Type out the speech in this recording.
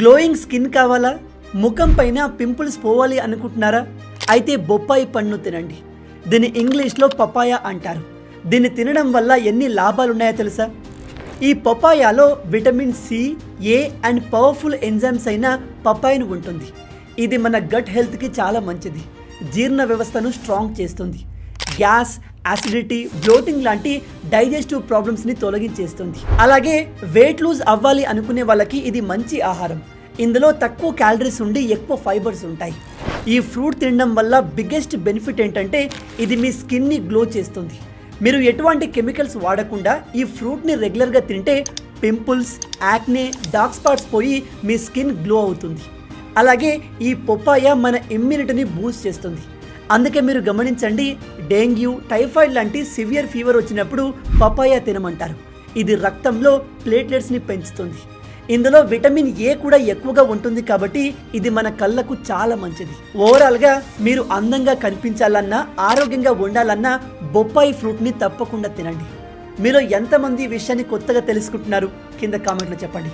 Glowing skin కావాలా? ముఖం పైన పింపుల్స్ పోవాలి అనుకుంటున్నారా? అయితే బొప్పాయి పండును తినండి. దీన్ని ఇంగ్లీష్లో పపాయ అంటారు. దీన్ని తినడం వల్ల ఎన్ని లాభాలు ఉన్నాయో తెలుసా? ఈ పపాయాలో vitamin C A and powerful enzymes అయిన పపాయిన్ ఉంటుంది. ఇది మన గట్ హెల్త్కి చాలా మంచిది. జీర్ణ వ్యవస్థను స్ట్రాంగ్ చేస్తుంది. గ్యాస్ యాసిడిటీ బ్లోటింగ్ లాంటి డైజెస్టివ్ ప్రాబ్లమ్స్ని తొలగించేస్తుంది. అలాగే వెయిట్ లూజ్ అవ్వాలి అనుకునే వాళ్ళకి ఇది మంచి ఆహారం. ఇందులో తక్కువ క్యాలరీస్ ఉండి ఎక్కువ ఫైబర్స్ ఉంటాయి. ఈ ఫ్రూట్ తినడం వల్ల బిగ్గెస్ట్ బెనిఫిట్ ఏంటంటే ఇది మీ స్కిన్ని గ్లో చేస్తుంది. మీరు ఎటువంటి కెమికల్స్ వాడకుండా ఈ ఫ్రూట్ని రెగ్యులర్గా తింటే పింపుల్స్ యాక్నే డార్క్ స్పాట్స్ పోయి మీ స్కిన్ గ్లో అవుతుంది. అలాగే ఈ పొప్పాయ మన ఇమ్యూనిటీని బూస్ట్ చేస్తుంది. అందుకే మీరు గమనించండి డెంగ్యూ టైఫాయిడ్ లాంటి సివియర్ ఫీవర్ వచ్చినప్పుడు పపాయా తినమంటారు. ఇది రక్తంలో ప్లేట్లెట్స్ని పెంచుతుంది. ఇందులో విటమిన్ ఏ కూడా ఎక్కువగా ఉంటుంది కాబట్టి ఇది మన కళ్ళకు చాలా మంచిది. ఓవరాల్గా మీరు అందంగా కనిపించాలన్నా ఆరోగ్యంగా ఉండాలన్నా బొప్పాయి ఫ్రూట్ని తప్పకుండా తినండి. మీలో ఎంతమంది విషయాన్ని కొత్తగా తెలుసుకుంటున్నారు? కింద కామెంట్లో చెప్పండి.